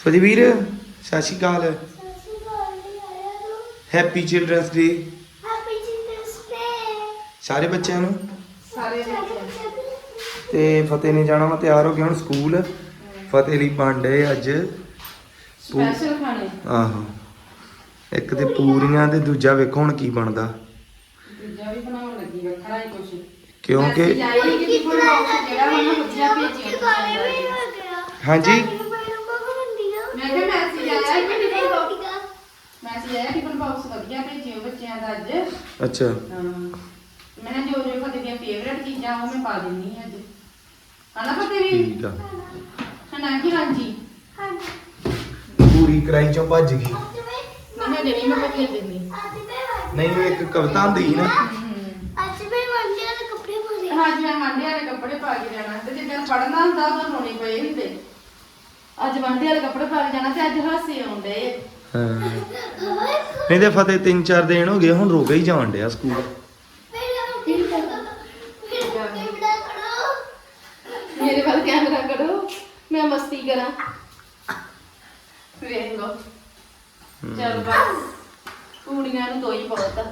ਫਤਿਹਵੀਰ ਸਤਿ ਸ਼੍ਰੀ ਅਕਾਲ। ਹੈਪੀ ਚਿਲਡਰਨਸ ਡੇ ਸਾਰੇ ਬੱਚਿਆਂ ਨੂੰ? ਸਾਰੇ ਤੇ ਫਤਿਹ ਨੇ ਜਾਣਾ ਵਾ ਤਿਆਰ ਹੋ ਗਿਆ ਹੁਣ ਸਕੂਲ। ਫਤਿਹ ਲਈ ਬਣਦੇ ਅੱਜ। ਸਪੈਸ਼ਲ ਖਾਣੇ। ਆਹੋ। ਇੱਕ ਤੇ ਪੂਰੀਆਂ ਤੇ ਦੂਜਾ ਵੇਖੋ ਹੁਣ ਕੀ ਬਣਦਾ। ਦੂਜਾ ਵੀ ਬਣਾਉਣ ਲੱਗੀ ਵੱਖਰਾ ਹੀ ਕੁਛ। ਕਿਉਂਕਿ ਹਾਂਜੀ। ਮੈਂ ਕਿਹਾ ਮੈਸੇਜ ਆਇਆ ਕਿ ਟਿਫਨ ਬਾਕਸ ਮੈਸੇਜ ਆਇਆ ਟਿਫਨ ਬਾਕਸ ਵਧੀਆ ਭੇਜਿਓ ਬੱਚਿਆਂ ਦਾ ਅੱਜ। ਅੱਛਾ। ਹਾਂ। ਮੈਂ ਕਿਹਾ ਜੋ ਜੋ ਫਤਿਹ ਦੀਆਂ ਫੇਵਰੇਟ ਚੀਜ਼ਾਂ ਉਹ ਮੈਂ ਪਾ ਦਿੰਨੀ ਹਾਂ ਅੱਜ। ਹਨਾ ਫਤਿਹ ਵੀ? ਠੀਕ ਆ। ਹਨਾ ਕਿ ਰਾਂਜੀ? ਪੂਰੀ ਕਰਾਈ ਚੋਂ ਭੱਜ ਗਈ। ਮੈਂ ਜਿਹੜੀ ਮੈਂ ਭੇਜ ਦਿੰਨੀ ਨਹੀਂ ਉਹ ਇੱਕ ਕਵਿਤਾ ਹੁੰਦੀ ਸੀ ਨਾ। ਹਾਂਜੀ ਮੈਂ ਵਾਂਡੇ ਵਾਲੇ ਕੱਪੜੇ ਪਾ ਕੇ ਜਾਣਾ। ਤੇ ਜਿੱਦਾਂ ਪੜਨਾ ਹੁੰਦਾ ਉਦੋਂ ਰੋਣੇ ਪਏ ਹੁੰਦੇ। ਅੱਜ ਵਾਂਡੇ ਵਾਲੇ ਕੱਪੜੇ ਪਾ ਕੇ ਜਾਣਾ ਤੇ ਅੱਜ ਹਾਸੇ ਆਉਂਦੇ। ਹਾਂ। ਨਹੀਂ ਤੇ ਫਤਿਹ ਤਿੰਨ ਚਾਰ ਦਿਨ ਹੋ ਗਏ ਹੁਣ ਰੁਕ ਹੀ ਜਾਣ ਡਿਆ ਸਕੂਲ। ਮੇਰੇ ਵੱਲ ਕੈਮਰਾ ਕਰੋ ਮੈਂ ਮਸਤੀ ਕਰਾਂ। ਵੇਖ। ਲਓ ਚਲ ਬਸ ਪੂੜੀਆਂ ਨੂੰ ਦੋ ਹੀ ਬਹੁਤ। ਆ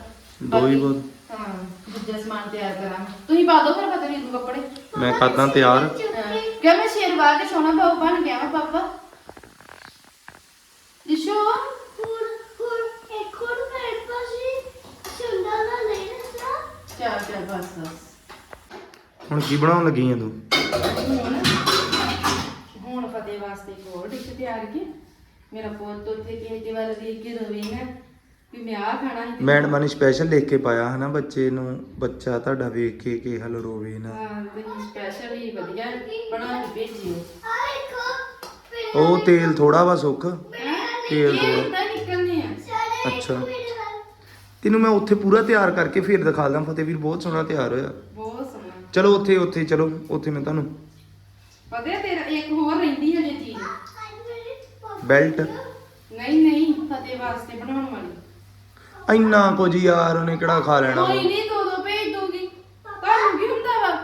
ਦੋ ਹੀ ਬਾਕੀ- ਬਹੁਤ। ਹਾਂ ਦੂਜਾ ਸਮਾਨ ਤਿਆਰ ਕਰਾਂ ਤੁਸੀਂ ਪਾ ਦੋ ਫਿਰ ਪਤਾ ਨਹੀਂ ਤੂੰ ਕੱਪੜੇ। ਮੈਂ ਕਰਦਾ ਤਿਆਰ। ਹਾਂ। ਕਿਆ ਮੈਂ ਸ਼ੇਰਵਾ ਕੇ ਸੋਹਣਾ ਬਾਉ ਬਣ ਗਿਆ ਵਾ ਪਾਪਾ? ਦਿਸ਼ੋ? ਚੱਲ ਚੱਲ ਬਸ ਬਸ। ਹੁਣ ਕੀ ਬਣਾਉਣ ਲੱਗੀ ਆ ਤੂੰ? ਹੁਣ ਹੁਣ ਫਤਿਹ ਵਾਸਤੇ ਇੱਕ ਹੋਰ ਡਿਸ਼ ਤਿਆਰ ਕੀ ਮੇਰਾ ਪੁੱਤ ਉੱਥੇ ਕਿਸੇ ਦੀ ਵੱਲ ਦੇਖ ਕੇ ਰੋਵੇ ਨਾ ਵੀ ਮੈਂ ਆ ਖਾਣਾ ਹੈ ਮੈਡਮਾਂ ਨੇ ਸਪੈਸ਼ਲ ਲਿਖ ਕੇ ਪਾਇਆ ਹਨਾ ਬੱਚੇ ਨੂੰ ਬੱਚਾ ਤੁਹਾਡਾ ਵੇਖ ਕੇ ਕਿ ਹਲ ਰੋਵੇ ਨਾ। ਹਾਂ ਤੇ ਸਪੈਸ਼ਲ ਹੀ ਵਧੀਆ ਬਣਾ ਕੇ ਭੇਜਿਓ। ਉਹ ਤੇਲ ਥੋੜਾ ਵਾ ਸੁੱਖ। ਤੇਲ ਇਹ ਥੋੜਾ ਹੁੰਦਾ ਨਿਕਲਨੇ ਆ। ਅੱਛਾ। ਤੈਨੂੰ ਮੈਂ ਉੱਥੇ ਪੂਰਾ ਤਿਆਰ ਕਰਕੇ ਫੇਰ ਦਿਖਾ ਦਾਂ ਫਤਿਹਵੀਰ ਬਹੁਤ ਸੋਹਣਾ ਤਿਆਰ ਹੋਇਆ। ਬਹੁਤ ਸੋਹਣਾ। ਚਲੋ ਉੱਥੇ ਉੱਥੇ ਚਲੋ ਉੱਥੇ ਮੈਂ ਤੁਹਾਨੂੰ ਪਤਾ ਹੈ ਤੇਰਾ ਇੱਕ ਹੋਰ ਰਹਿੰਦੀ ਹੈ ਜੇ ਚੀਜ਼। ਬੈਲਟ। ਨਹੀਂ ਨਹੀਂ ਫਤਿਹ ਵਾਸਤੇ ਬਣਾਉਣ ਵਾਲੀ। ਇੰਨਾ ਕੁਝ ਯਾਰ ਉਹਨੇ ਕਿਹੜਾ ਖਾ ਲੈਣਾ ਵਾ। ਕੋਈ ਨਹੀਂ ਦੋ ਦੋ ਭੇਜ ਦੂੰਗੀ ਤੁਹਾਨੂੰ ਕੀ ਹੁੰਦਾ ਵਾ?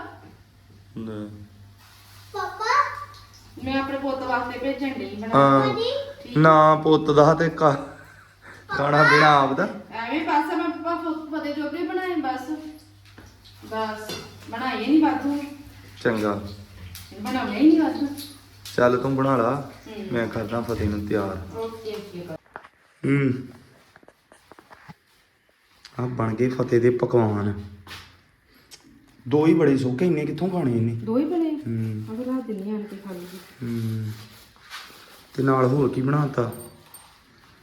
ਲੈ। ਮੈਂ ਆਪਣੇ ਪੁੱਤ ਵਾਸਤੇ ਭੇਜਣ ਲਈ ਬਣਾ। ਹਾਂ। ਨਾ ਪੁੱਤ ਦਾ ਤੇ ਕਾ ਖਾਣਾ ਪੀਣਾ ਆਪਦਾ। ਐਵੇਂ ਬਸ ਮੈਂ ਪਾਪਾ ਫੁੱਫ ਫਤੇ ਜੋਗੇ ਬਣਾਏ ਬਸ। ਬਸ ਬਣਾਏ ਨਹੀਂ ਵਾਧੂ। ਚੰਗਾ। ਬਣਾਉਣੇ ਹੀ ਨਹੀਂ ਵਾਧੂ। ਚੱਲ ਤੂੰ ਬਣਾ ਲਾ। ਮੈਂ ਕਰਦਾ ਫਤਿਹ ਨੂੰ ਤਿਆਰ। Okay okay. ਹੂੰ। ਆ ਬਣ ਗਏ ਫਤਿਹ ਦੇ ਪਕਵਾਨ। ਦੋ ਹੀ ਬੜੇ ਸੋਕੇ ਇੰਨੇ ਕਿੱਥੋਂ ਖਾਣੇ ਇਹਨੇ? ਦੋ ਹੀ ਬਣੇ? ਹੂੰ। ਅਗਰ ਰਾਤ ਦਿਨ ਆਣ ਕੇ ਖਾ ਲੂਗੀ। ਹੂੰ। ਤੇ ਨਾਲ ਹੋਰ ਕੀ ਬਣਾਤਾ?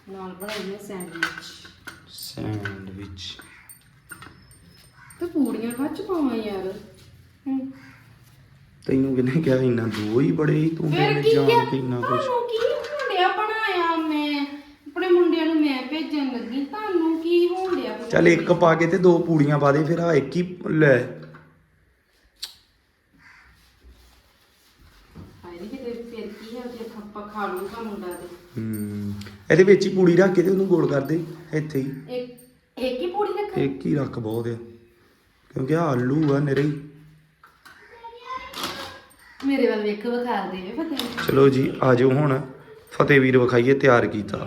ਨਾਲ ਬਣਾਈਏ ਸੈਂਡਵਿਚ। ਸੈਂਡਵਿਚ। ਤੇ ਪੂੜੀਆਂ ਕੱਚ ਪਾਵਾਂ ਯਾਰ। ਹੂੰ। ਤੈਨੂੰ ਕਿਹਨੇ ਕਿਹਾ ਇੰਨਾ ਦੋ ਹੀ ਬੜੇ ਤੂੰ ਫਿਰ ਕੀ ਜਾਣ ਕੇ ਇੰਨਾ ਕੁਛ? ਤੁਹਾਨੂੰ ਕੀ ਹੁੰਦਿਆ ਬਣਾਇਆ ਮੈਂ ਆਪਣੇ ਮੁੰਡਿਆਂ ਨੂੰ ਮੈਂ ਭੇਜਣ ਲੱਗੀ ਤੁਹਾਨੂੰ ਕੀ ਹੁੰਦਿਆ ਚੱਲ ਇੱਕ ਪਾ ਕੇ ਤੇ ਦੋ ਪੂੜੀਆਂ ਪਾ ਦੇ ਫਿਰ ਆ ਇੱਕ ਹੀ ਲੈ। ਹੈ ਇਹਦੇ ਵਿੱਚ ਹੀ ਪੂੜੀ ਰੱਖ ਕੇ ਤੇ ਉਹਨੂੰ ਗੋਲ ਕਰ ਦੇ ਇੱਥੇ ਹੀ। ਇੱਕ ਇੱਕ ਹੀ ਪੂੜੀ ਰੱਖਾਂ? ਇੱਕ ਹੀ ਰੱਖ ਬਹੁਤ ਆ ਕਿਉਂਕਿ ਆ ਆਲੂ ਆ ਨਰੇ ਹੀ। ਮੇਰੇ ਵੱਲ ਵੇਖ ਵਿਖਾ ਦੇ ਫਤਿਹ ਚਲੋ ਜੀ ਆ ਜਾਓ ਹੁਣ ਫਤਿਹਵੀਰ ਵਿਖਾਈਏ ਤਿਆਰ ਕੀਤਾ।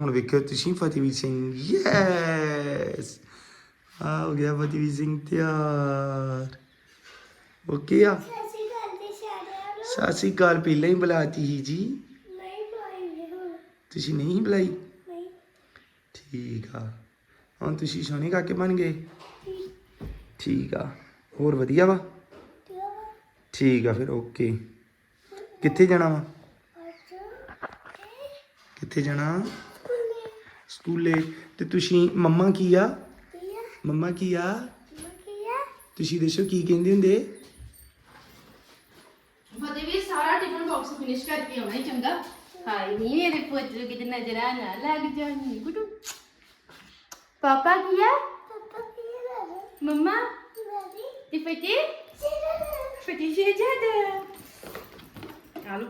ਹੁਣ ਵੇਖਿਓ ਤੁਸੀਂ ਫਤਿਹਵੀਰ ਸਿੰਘ। ਯੈਸ ਆ ਹੋ ਗਿਆ ਫਤਿਹਵੀਰ ਸਿੰਘ ਤਿਆਰ। ਓਕੇ ਆ? ਸਤਿ ਸ਼੍ਰੀ ਅਕਾਲ ਪਹਿਲਾਂ ਹੀ ਬੁਲਾਤੀ ਸੀ ਜੀ। ਤੁਸੀਂ ਨਹੀਂ ਬੁਲਾਈ? ਠੀਕ ਆ। ਹੁਣ ਤੁਸੀਂ ਸੋਹਣੇ ਕਾਕੇ ਬਣ ਗਏ? ਠੀਕ। ਆ। ਹੋਰ ਵਧੀਆ ਵਾ? ਠੀਕ ਆ ਫਿਰ ਓਕੇ। ਕਿੱਥੇ ਜਾਣਾ ਵਾ? ਕਿੱਥੇ ਜਾਣਾ? ਸਕੂਲੇ ਤੇ ਤੁਸੀਂ ਮੰਮਾ ਕੀ ਆ? ਮੰਮਾ ਕੀ ਆ? ਤੁਸੀਂ ਦੱਸੋ ਕੀ ਕਹਿੰਦੇ ਹੁੰਦੇ? ਫਤਿਹ ਵੀ ਸਾਰਾ ਟਿਫਨ ਬਾਕਸ ਫਿਨਿਸ਼ ਕਰਕੇ ਆਉਣਾ ਹੀ ਚੰਗਾ। ਹਾਏ ਨਹੀਂ ਮੇਰੇ ਪੁੱਤ ਨੂੰ ਕਿਤੇ ਨਜ਼ਰਾਂ ਨਾ ਲੱਗ ਜਾਣੀ ਗੁੱਟੂ ਪਾਪਾ ਕੀ ਆ? ਮੰਮਾ? ਤੇ ਫਤਿਹ? ਫਤਿਹ ਸ਼ਹਿਜ਼ਾਦਾ ਆਲੂ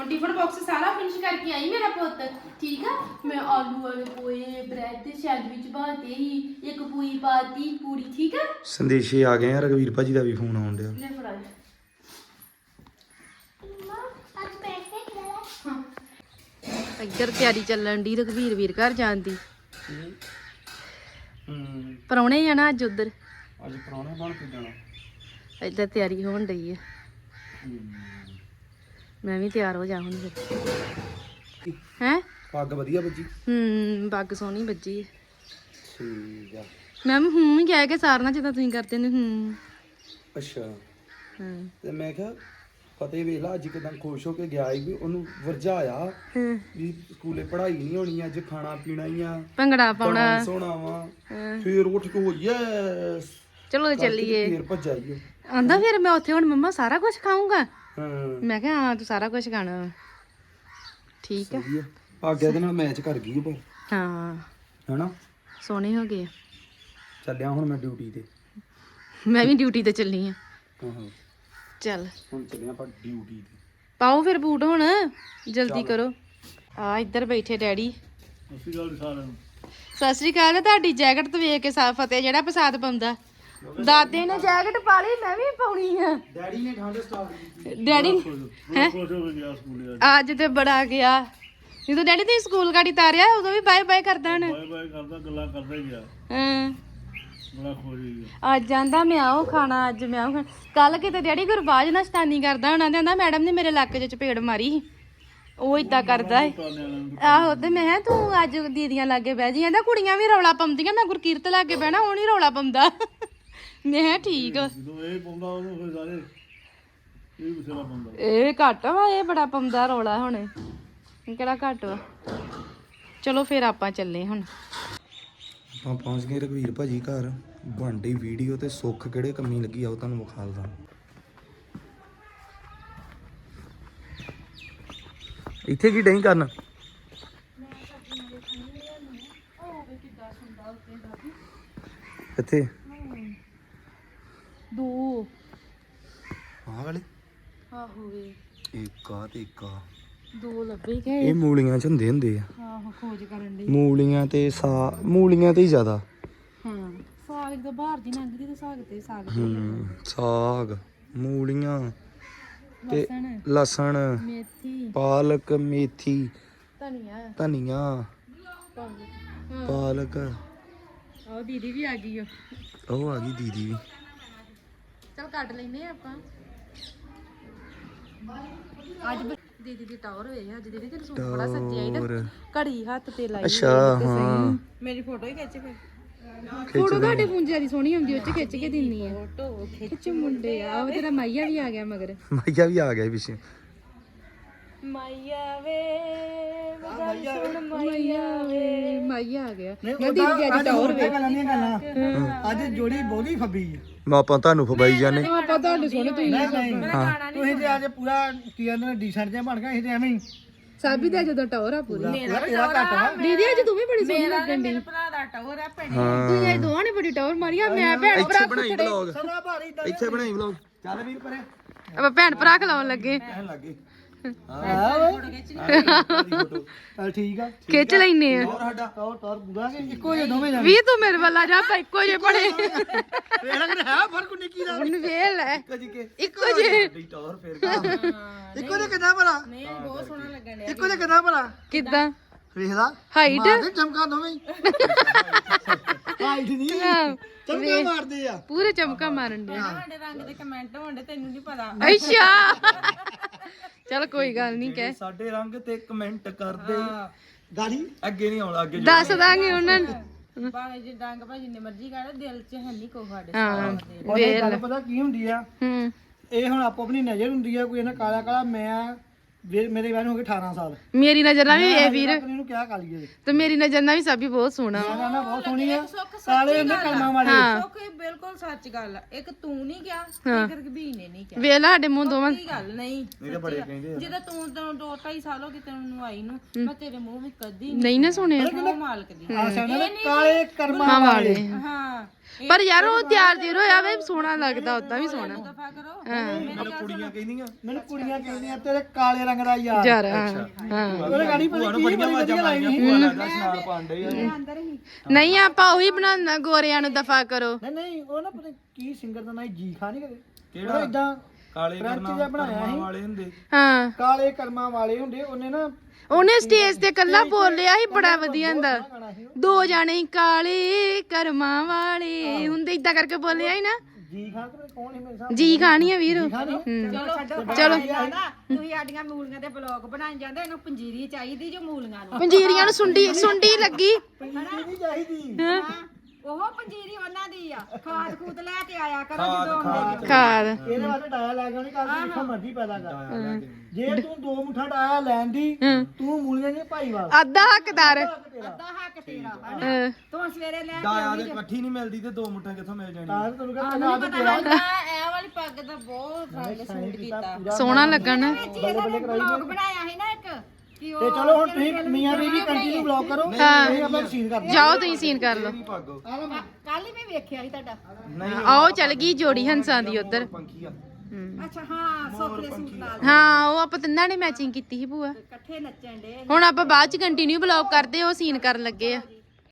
ਹੁਣ ਟਿਫਨ ਬਾਕਸ ਸਾਰਾ ਫਿਨਿਸ਼ ਕਰਕੇ ਆਈ ਮੇਰਾ ਪੁੱਤ। ਠੀਕ ਆ? ਮੈਂ ਆਲੂ ਵਾਲੇ ਪੋਏ ਬ੍ਰੈਡ ਤੇ ਸੈਂਡਵਿਚ ਬਾਤੇ ਹੀ ਇੱਕ ਪੂਰੀ ਪਾਤੀ ਪੂਰੀ ਠੀਕ ਆ? ਸੰਦੇਸ਼ੇ ਆ ਗਏ ਆ ਰਗਵੀਰ ਭਾਜੀ ਦਾ ਵੀ ਫੋਨ ਆਉਣ ਡਿਆ। ਲੈ ਫੜਾ ਲੈ। ਹਾਂ। ਇੱਧਰ ਤਿਆਰੀ ਚੱਲਣ ਦੀ ਰਘਵੀਰ ਵੀਰ ਘਰ ਜਾਣ ਦੀ। ਹੂੰ। ਪਰੌਣੇ ਜਾਣਾ ਅੱਜ ਉਧਰ? ਅੱਜ ਪਰੌਣੇ ਬਣ ਕੇ ਜਾਣਾ। ਇੱਧਰ ਤਿਆਰੀ ਹੋਣ ਡਈ ਹੈ। ਮੈਂ ਵੀ ਤਿਆਰ ਹੋ ਜਾ ਹੁਣ ਫਿਰ। ਹੈ? ਪੱਗ ਵਧੀਆ ਬੱਜੀ? ਹੂੰ ਬੱਗ ਸੋਹਣੀ ਹੈ ਠੀਕ ਆ। ਮੈਂ ਵੀ ਹੂੰ ਹੀ ਕਹਿ ਕੇ ਸਾਰਨਾ ਜਿੱਦਾਂ ਤੁਸੀਂ ਕਰਦੇ ਨੇ ਹੂੰ। ਅੱਛਾ। ਹਾਂ। ਤੇ ਮੈਂ ਕਿਹਾ ਫਤਿਹ ਵੇਖ ਲਾ ਅੱਜ ਕਿਦਾਂ ਖੁਸ਼ ਹੋ ਕੇ ਗਿਆ ਸੀ ਵੀ ਉਹਨੂੰ ਵਰਜਾਇਆ ਹਾਂ। ਵੀ ਸਕੂਲੇ ਪੜ੍ਹਾਈ ਨਹੀਂ ਹੋਣੀ ਅੱਜ ਖਾਣਾ ਪੀਣਾ ਹੀ ਆ। ਭੰਗੜਾ ਪਾਉਣਾ। ਡਾਂਸ ਹੋਣਾ ਵਾ। ਹਾਂ। ਫਿਰ ਉੱਠ ਕੇ ਉਹ ਯੈਸ। ਚਲੋ ਚੱਲੀਏ। ਫਿਰ ਭੱਜਾਈਓ ਆਂਦਾ ਫਿਰ ਮੈਂ ਉੱਥੇ ਹੁਣ ਮੰਮਾ ਸਾਰਾ ਕੁਝ ਖਾਊਂਗਾ? ਹਾਂ। ਮੈਂ ਕਿਹਾ ਹਾਂ ਤੂੰ ਸਾਰਾ ਕੁਝ ਵਾ। ਠੀਕ ਆ। ਸਹੀ ਆ। ਆਗਿਆ ਦੇ ਨਾਲ ਮੈਚ ਕਰ ਗਈ ਪਰ ਹਾਂ। ਹੈਨਾ? ਸੋਹਣੇ ਹੋ ਗਏ ਚੱਲਿਆ ਹੁਣ ਮੈਂ ਡਿਊਟੀ ਤੇ। ਮੈਂ ਵੀ ਡਿਊਟੀ ਤੇ ਚੱਲੀ ਆ। ਹਾਂ ਚੱਲ। ਹੁਣ ਚੱਲਿਆ ਆਪਾਂ ਡਿਊਟੀ ਤੇ। ਪਾਓ ਫਿਰ ਬੂਟ ਹੁਣ। ਜਲਦੀ ਕਰੋ। ਆ ਇੱਧਰ ਬੈਠੇ ਡੈਡੀ। ਅਸੀਂ ਗੱਲ ਸਾਰਿਆਂ ਨੂੰ। ਸਤਿ ਸ੍ਰੀ ਅਕਾਲ। ਤੁਹਾਡੀ ਜੈਕਟ ਤੋਂ ਵੇਖ ਕੇ ਸਾਫ਼ ਫਤਿਹ ਜਿਹੜਾ ਪਸਾਦ ਪਾਉਂਦਾ। ਦਾਦੇ ਨੇ ਜੈਕਟ ਪਾ ਲਈ ਮੈਂ ਵੀ ਪਾਉਣੀ ਆ। ਡੈਡੀ ਨੇ ਠੰਡ ਸਟਾਰਟ ਕੀਤੀ। ਡੈਡੀ ਹੈ ਅੱਜ। ਤੇ ਬੜਾ ਗਿਆ। ਜਦੋਂ ਡੈਡੀ ਤੇ ਸਕੂਲ ਗਾੜੀ ਤਾਰਿਆ ਉਦੋਂ ਵੀ ਬਾਏ ਬਾਏ ਕਰਦਾ ਹਣ ਬਾਏ ਬਾਏ ਕਰਦਾ ਗੱਲਾਂ ਕਰਦਾ ਹੀ ਗਿਆ। ਹਾਂ। ਬੜਾ ਹੀ ਗਿਆ। ਅੱਜ ਆਂਦਾ ਮੈਂ ਆਉ ਖਾਣਾ ਅੱਜ ਮੈਂ ਆਉ ਕੱਲ ਕਿਤੇ ਡੈਡੀ ਗੁਰਬਾਜ ਨਾਲ ਸ਼ਤਾਨੀ ਕਰਦਾ ਹੋਣਾ ਤੇ ਆਂਦਾ ਮੈਡਮ ਨੇ ਮੇਰੇ ਲੱਕ 'ਚ ਚਪੇੜ ਮਾਰੀ। ਉਹ ਇਦਾਂ ਕਰਦਾ ਏ ਆਹੋ ਤੇ ਮੈਂ ਕਿਹਾ ਤੂੰ ਅੱਜ ਦੀਦੀਆਂ ਲਾਗੇ ਬਹਿ ਜੀ ਆਂਦਾ ਕੁੜੀਆਂ ਵੀ ਰੌਲਾ ਪਾਉਂਦੀਆਂ ਮੈਂ ਗੁਰਕੀਰਤ ਲਾਗੇ ਬਹਿਣਾ ਉਹ ਨਹੀਂ ਰੌਲਾ ਪਾਉਂਦਾ। ਮੈਂ ਕਿਹਾ ਠੀਕ ਆ। ਜਦੋਂ ਇਹ ਪਾਉਂਦਾ ਉਹਨੂੰ ਫਿਰ ਸਾਰੇ ਇਹ ਸਿਰਾ ਪਾਉਂਦਾ। ਇਹ ਘੱਟ ਵਾ ਇਹ ਬੜਾ ਪਾਉਂਦਾ ਰੌਲਾ ਹੁਣ। ਇਹ ਕਿਹੜਾ ਘੱਟ ਵਾ? ਚਲੋ ਫਿਰ ਆਪਾਂ ਚੱਲੇ ਹੁਣ। ਆਪਾਂ ਪਹੁੰਚ ਗਏ ਰਘਵੀਰ ਭਾਜੀ ਘਰ। ਬਣਦੀ ਵੀਡੀਓ ਤੇ ਸੁੱਖ ਕਿਹੜੇ ਕੰਮੀ ਲੱਗੀ ਆ ਉਹ ਤੁਹਾਨੂੰ ਵਿਖਾਲਦਾ ਇੱਥੇ ਕੀ ਡਈ ਕਰਨ? ਇੱਥੇ। ਦੋ। ਆਹ ਵਾਲੇ? ਆਹੋ ਵੇ। ਇੱਕ ਆ ਤੇ ਇੱਕ ਆ। ਦੋ ਲੱਭੇ ਗਏ। ਇਹ ਮੂਲੀਆਂ ਚ ਹੁੰਦੇ ਹੁੰਦੇ ਆ। ਆਹੋ ਖੋਜ ਕਰਨ ਲਈ ਮੂਲੀਆਂ ਤੇ ਸਾ ਮੂਲੀਆਂ ਤੇ ਹੀ ਜ਼ਿਆਦਾ। ਹਾਂ ਸਾਗ ਦਾ ਬਾਹਰ ਦੀ ਲੰਘਦੀ ਤੇ ਸਾਗ ਤੇ ਸਾਗ ਹੂੰ ਸਾਗ ਮੂਲੀਆਂ ਤੇ ਲਸਣ ਲਸਣ ਮੇਥੀ ਪਾਲਕ ਮੇਥੀ ਧਨੀਆ। ਧਨੀਆ ਪਾਲਕ ਆਹ ਦੀਦੀ ਵੀ ਆ ਗਈ ਉਹ ਆ ਗਈ ਦੀਦੀ ਵੀ। ਚਲ ਕੱਟ ਲੈਨੇ ਆ ਆਪਾਂ। ਅੱਜ ਬ- ਦੀਦੀ ਦੀ ਟਾਵਰ ਹੋਏ ਅੱਜ ਦੀਦੀ ਤੇਰੇ ਸੂਟ ਬੜਾ ਸੱਜਿਆ ਹੀ ਹੋਰ ਘੜੀ ਹੱਥ ਤੇ ਲਾਈ ਅੱਛਾ ਹਾਂ। ਮੇਰੀ ਫੋਟੋ ਹੀ ਖਿੱਚ ਕੇ। ਫੋਟੋ ਤੁਹਾਡੇ ਪੁੰਜੇ ਦੀ ਸੋਹਣੀ ਹੁੰਦੀ ਉਹ ਚ ਖਿੱਚ ਕੇ ਦਿੰਨੀ ਆ। ਫੋਟੋ ਖਿੱਚ ਮੁੰਡੇ ਆ ਉਹ ਤੇਰਾ ਮਾਈਆ ਵੀ ਆ ਗਿਆ ਮਗਰ। ਮਾਈਆ ਵੀ ਆ ਗਿਆ ਪਿੱਛੇ। ਮਾਈਆ ਵੇ ਮਾਈਆ ਵੇ ਮਾਈਆ ਵੇ ਮਾਈਆ ਆ ਗਿਆ। ਮੈਂ ਦੀਦੀ ਅੱਜ ਟਾਵਰ ਵੇ ਅੱਜ ਜੋੜੀ ਬਹੁਤੀ ਫੱਬੀ ਹੈ ਮੈਂ ਆਪਾਂ ਤੁਹਾਨੂੰ ਫਬਾਈ ਜਾਣੇ ਆਪਾਂ ਤੁਹਾਡੇ ਸੋਹਣੇ ਤੁਸੀਂ ਹਾਂ। ਤੁਸੀਂ ਤੇ ਅੱਜ ਪੂਰਾ ਕੀ ਕਹਿੰਦੇ ਨੇ ਡੀਸੈਂਟ ਜਿਹਾ ਬਣ ਗਿਆ ਅਸੀਂ ਤੇ ਐਵੇਂ ਹੀ। ਸਾਬੀ ਦਾ ਜਦੋਂ ਟਾਵਰ ਆ ਪੂਰੀ। ਪੂਰਾ ਤੇਰਾ ਘੱਟ ਵਾ ਦੀਦੀ ਅੱਜ ਤੂੰ ਵੀ ਬੜੀ ਸੋਹਣੀ ਲੱਗਣ ਦੀ ਹਾਂ। ਤੂੰ ਇਹ ਦੋਵਾਂ ਨੇ ਬੜੀ ਟਾਵਰ ਮਾਰੀ ਆ ਮੈਂ ਭੈਣ ਭਰਾ ਇੱਥੇ ਬਣਾਈ ਵਲੌਗ ਸਦਾ ਭਾਰੀ ਇਦਾਂ ਇੱਥੇ ਬਣਾਈ ਵਲੌਗ ਚੱਲ ਵੀਰ ਪਰੇ। ਆਪਾਂ ਭੈਣ ਭਰਾ ਖਲਾਉਣ ਲੱਗੇ। ਕਹਿਣ ਲੱਗੇ ਚੱਲ ਠੀਕ ਆ ਖਿੱਚ ਲੈਨੇ ਆ। ਹੋਰ ਸਾਡਾ ਟੌਰ ਟੌਰ ਪੂਰਾ ਕਿ ਇੱਕੋ ਜਿਹੇ ਦੋਵੇਂ ਜਾਣੇ ਵੀ ਤੂੰ ਮੇਰੇ ਵੱਲ ਆ ਜਾ ਆਪਾਂ ਇੱਕੋ ਜਿਹੇ ਪੜੇ ਵੇਖ ਲੱਗ ਹੈ ਫ਼ਰਕ ਨਿੱਕੀ ਦਾ ਹੁਣ ਵੇਲ ਲੈ। ਕਦੀ ਕੇ ਇੱਕੋ ਜਿਹੇ। ਦੀ ਟੌਰ ਫੇਰ ਇੱਕੋ ਜਿਹੇ ਕਿਦਾਂ ਭਲਾ? ਨਹੀਂ ਬਹੁਤ ਸੋਹਣਾ ਲੱਗਣ ਇੱਕੋ ਜਿਹੇ ਕਿਦਾਂ ਭਲਾ? ਕਿੱਦਾਂ? ਵੇਖ ਲਾ। ਹਾਈਟ ਮਾਰਦੇ ਚਮਕਾ ਦੋਵੇਂ ਹੀ। ਹਾਈਟ ਨਹੀਂ ਚਮਕਾ ਮਾਰਦੇ ਆ। ਪੂਰੇ ਚਮਕਾ ਮਾਰਨ ਦੇ ਸਾਡੇ ਰੰਗ ਦੇ ਕਮੈਂਟ ਹੋਣਦੇ ਤੈਨੂੰ ਨਹੀਂ ਪਤਾ। ਅੱਛਾ। ਚਲ ਕੋਈ ਗੱਲ ਨਹੀਂ ਕਹਿ। ਸਾਡੇ ਰੰਗ ਤੇ ਕਮੈਂਟ ਕਰਦੇ ਗਾੜੀ ਅੱਗੇ ਨਹੀਂ ਆਉਣਾ ਅੱਗੇ ਦੱਸ ਦਾਂਗੇ ਉਹਨਾਂ ਨੂੰ। ਭਾਵੇਂ ਜੇ ਡੰਗ ਭਾਵੇਂ ਜਿੰਨੇ ਮਰਜ਼ੀ ਕਰ ਦਿਲ 'ਚ ਹੈ ਨਹੀਂ ਕੋ ਸਾਡੇ ਹਾਂ ਉਹਨੇ ਗੱਲ ਪਤਾ ਕੀ ਹੁੰਦੀ ਆ? ਹੂੰ। ਇਹ ਹੁਣ ਆਪੋ ਆਪਣੀ ਨਜ਼ਰ ਹੁੰਦੀ ਆ ਕੋਈ ਇਹਨਾਂ ਕਾਲਾ ਕਾਲਾ ਮੈਂ ਵੀ- ਮੇਰੇ ਵਿਆਹ ਨੂੰ ਹੋ ਗਏ 18 ਸਾਲ। ਮੇਰੀ ਨਜ਼ਰ ਨਾਲ ਵੀ ਇਹ ਵੀਰ। ਆਪਣੇ ਨੂੰ ਕਿਹਾ ਕਾਲੀ ਹੈ ਤੇ ਮੇਰੀ ਨਜ਼ਰ ਨਾਲ ਵੀ ਸਾਬੀ ਬਹੁਤ ਸੋਹਣਾ। ਵਾ। ਨਾ ਨਾ ਬਹੁਤ ਸੋਹਣੀ ਆ। ਕਾਲੇ ਇਹਨੇ ਕਲਮਾਂ ਵਾਲੇ। ਹਾਂ। ਕੋਈ ਬਿਲਕੁਲ ਸੱਚ ਗੱਲ ਆ। ਇੱਕ ਤੂੰ ਨਹੀਂ ਕਿਹਾ ਇੱਕ ਰਘਬੀਰ ਨੇ ਨਹੀਂ ਕਿਹਾ। ਵੇਖ ਲਾ ਸਾਡੇ ਮੂੰਹ ਦੋਵਾਂ ਕੀ ਗੱਲ ਨਹੀਂ ਇਹ ਤਾਂ ਬੜੇ ਕਹਿੰਦੇ ਜਦੋਂ ਤੂੰ ਤੈਨੂੰ ਦੋ ਢਾਈ ਸਾਲ ਹੋ ਗਏ ਤੈਨੂੰ ਆਈ ਨੂੰ ਮੈਂ ਤੇਰੇ ਮੂੰਹ ਵੀ ਕਦੀ ਨਹੀਂ ਨਾ ਸੁਣਿਆ। ਨਹੀਂ ਮਾਲਕ ਦੀ। ਆ ਸਾਹਮਣੇ ਕਾਲੇ ਕਰਮਾਂ ਮਾਂ ਵਾਲੇ। ਹਾਂ ਪਰ ਯਾਰ ਉਹ ਤਿਆਰ ਤਿਰ ਹੋਇਆ ਵੇ ਸੋਹਣਾ ਲੱਗਦਾ ਉਦਾਂ ਵੀ ਸੋਹਣਾ ਦਫਾ ਕਰੋ। ਮੈਨੂੰ ਕੁੜੀਆਂ ਕਹਿੰਦੀਆਂ। ਮੈਨੂੰ ਕੁੜੀਆਂ ਕਹਿੰਦੀਆਂ ਤੇਰੇ ਕਾਲੇ ਰੰਗ ਦਾ ਯਾਰ। ਯਾਰ ਹਾਂ ਹਾਂ। ਉਹਨੇ ਗਾੜੀ ਪਤਾ ਕੀ ਬੜੀਆਂ ਬੜੀ ਵਾਜਾਂ ਵਧੀਆ ਲਾਈ ਮਾਰੀਆਂ ਭੂਆ ਲੱਗਦਾ ਸਨਾਲ ਪਾਉਂਦੇ ਆ। ਨਹੀਂ ਆਪਾਂ ਉਹੀ ਬਣਾਉਣਾ ਗੋਰਿਆਂ ਨੂੰ ਦਫਾ ਕਰੋ। ਨਹੀਂ ਨਹੀਂ ਉਹ ਨਾ ਪਤਾ ਕੀ ਸਿੰਗਰ ਦਾ ਨਾਂ ਜੀ ਖਾਨ ਨਹੀਂ ਕਦੇ? ਕਿਹੜਾ? ਇਦਾਂ ਕਾਲੇ ਕਰਨਾ ਜਿਹਾ ਬਣਾਇਆ ਕਰਮਾਂ ਸੀ। ਵਾਲੇ ਹੁੰਦੇ। ਹਾਂ। ਕਾਲੇ ਕਰਮਾਂ ਵਾਲੇ ਹੁੰਦੇ ਉਹਨੇ ਨਾ ਉਹਨੇ ਸਟੇਜ ਤੇ ਕੱਲਾ ਬੋਲਿਆ ਸੀ ਬੜਾ ਵਧੀਆ ਹੁੰਦਾ। ਦੋ ਜਾਣੇ ਕਾਲੇ ਕਰਮਾਂ ਵਾਲੇ ਹੁੰਦੇ ਇਦਾਂ ਕਰਕੇ ਬੋਲਿਆ ਸੀ ਨਾ। ਜੀ ਖਾਨ ਤੇ ਕੌਣ ਸੀ ਮੇਰੇ ਸਾਹਮਣੇ? ਜੀ ਖਾਣੀ ਆ ਵੀਰ। ਚਲੋ ਤੁਸੀਂ ਸਾਡੀਆਂ ਮੂਲੀਆਂ ਦੇ ਬਲੌਗ ਬਣਾਈ ਜਾਂਦੇ ਇਹਨੂੰ ਪੰਜੀਰੀ ਚਾਹੀਦੀ ਜੋ ਮੂਲੀਆਂ ਨੂੰ? ਪੰਜੀਰੀਆਂ ਨੂੰ ਸੁੰਡੀ ਸੁੰਡੀ ਲੱਗੀ। ਪੰਜੀਰੀ ਨਹੀਂ ਚਾਹੀਦੀ। ਹਾਂ, ਉਹ ਪੰਜੀਰੀ ਉਹਨਾਂ ਦੀ ਆ। ਖਾਦ ਖੂਦ ਲੈ ਕੇ ਆਇਆ ਕਰੋ ਜਦੋਂ ਆਉਂਦੇ ਖਾਦ। ਇਹਦੇ ਵਾਸਤੇ ਡਾਇਆ ਲੈ ਕੇ ਆਉਣੀ ਕੱਲ ਤੂੰ ਜਿੱਥੋਂ ਮਰਜ਼ੀ ਪੈਦਾ ਕਰ। ਜੇ ਤੂੰ ਦੋ ਮੁੱਠਾ ਡਾਇਆ ਲੈਣ ਦੀ ਤੂੰ ਮੂਲੀਆਂ ਨਹੀਂ ਭਾਈਵਾਲ ਅੱਧਾ ਹੱਕਦਾਰ ਅੱਧਾ ਹੱਕ ਤੇਰਾ। ਹਨਾ? ਹਾਂ। ਤੂੰ ਸਵੇਰੇ ਲੈ ਕੇ ਡਾਇਆ ਦੇ ਇਕੱਠੀ ਨਹੀਂ ਮਿਲਦੀ ਤੇ ਦੋ ਮੁੱਠਾਂ ਕਿੱਥੋਂ ਮਿਲ ਜਾਣੀ ਤਾਂ ਤੈਨੂੰ ਕਹਿੰਦਾ ਆਦ ਤੇਰਾ ਇਹ ਵਾਲੀ ਪੱਗ ਦਾ ਬਹੁਤ ਰੰਗ ਸੂਟ ਕੀਤਾ। ਪੂਰਾ ਸੋਹਣਾ ਲੱਗਣ। ਵਿੱਚ ਇਹਨਾਂ ਨੇ। ਬਲੌਗ ਬਣਾਇਆ ਤੇ ਚਲੋ ਹੁਣ ਤੁਸੀਂ ਮੀਆਂ ਬੀਬੀ ਕੰਟੀਨਿਊ ਬਲੌਗ ਕਰੋ। ਹਾਂ। ਅਸੀਂ ਆਪਾਂ ਸੀਨ ਕਰਦੇ ਜਾਓ ਤੁਸੀਂ ਸੀਨ ਕਰ ਲਓ। ਵੀ ਕੱਲ ਹੀ ਮੈਂ ਵੇਖਿਆ ਸੀ ਤੁਹਾਡਾ। ਨਹੀਂ ਆਓ ਚਲ ਗਈ ਜੋੜੀ ਹੰਸਾਂ ਦੀ ਉਧਰ। ਪੰਖੀ ਆ। ਅੱਛਾ ਹਾਂ ਸੋਫਲੇ ਸੂਟ ਨਾਲ। ਹਾਂ ਉਹ ਆਪਾਂ ਤਿੰਨਾਂ ਨੇ ਮੈਚਿੰਗ ਕੀਤੀ ਸੀ ਭੂਆ। ਇਕੱਠੇ ਨੱਚਣ ਦੇ ਹੁਣ ਆਪਾਂ ਬਾਅਦ ਚ ਕੰਟੀਨਿਊ ਬਲੌਗ ਕਰਦੇ ਉਹ ਸੀਨ ਕਰਨ ਲੱਗੇ ਆ।